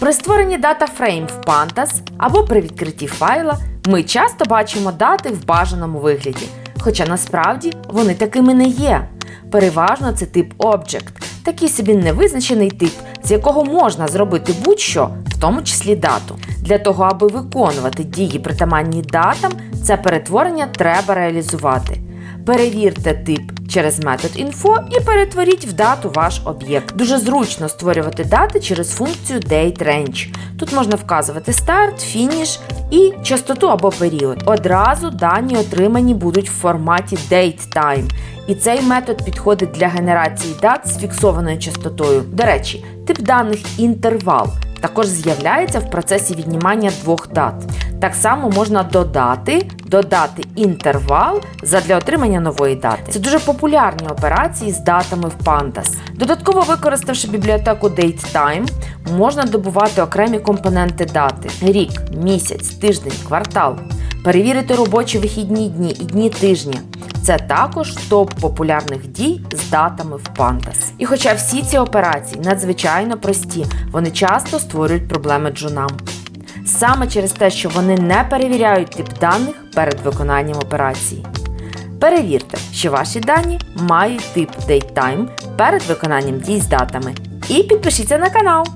При створенні DataFrame в Pandas або при відкритті файла ми часто бачимо дати в бажаному вигляді, хоча насправді вони такими не є. Переважно це тип Object, такий собі невизначений тип, з якого можна зробити будь-що, в тому числі дату. Для того, аби виконувати дії притаманні датам, це перетворення треба реалізувати. Перевірте тип через метод info і перетворіть в дату ваш об'єкт. Дуже зручно створювати дати через функцію dateRange. Тут можна вказувати старт, фініш і частоту або період. Одразу дані отримані будуть в форматі datetime. І цей метод підходить для генерації дат з фіксованою частотою. До речі, тип даних інтервал також з'являється в процесі віднімання двох дат. Так само можна додати, додати інтервал задля отримання нової дати. Це дуже популярні операції з датами в Pandas. Додатково використавши бібліотеку DateTime, можна добувати окремі компоненти дати: рік, місяць, тиждень, квартал. Перевірити робочі вихідні дні і дні тижня. Це також топ популярних дій з датами в Pandas. І хоча всі ці операції надзвичайно прості, вони часто створюють проблеми джунам. Саме через те, що вони не перевіряють тип даних перед виконанням операції. Перевірте, що ваші дані мають тип DateTime перед виконанням дій з датами. І підпишіться на канал.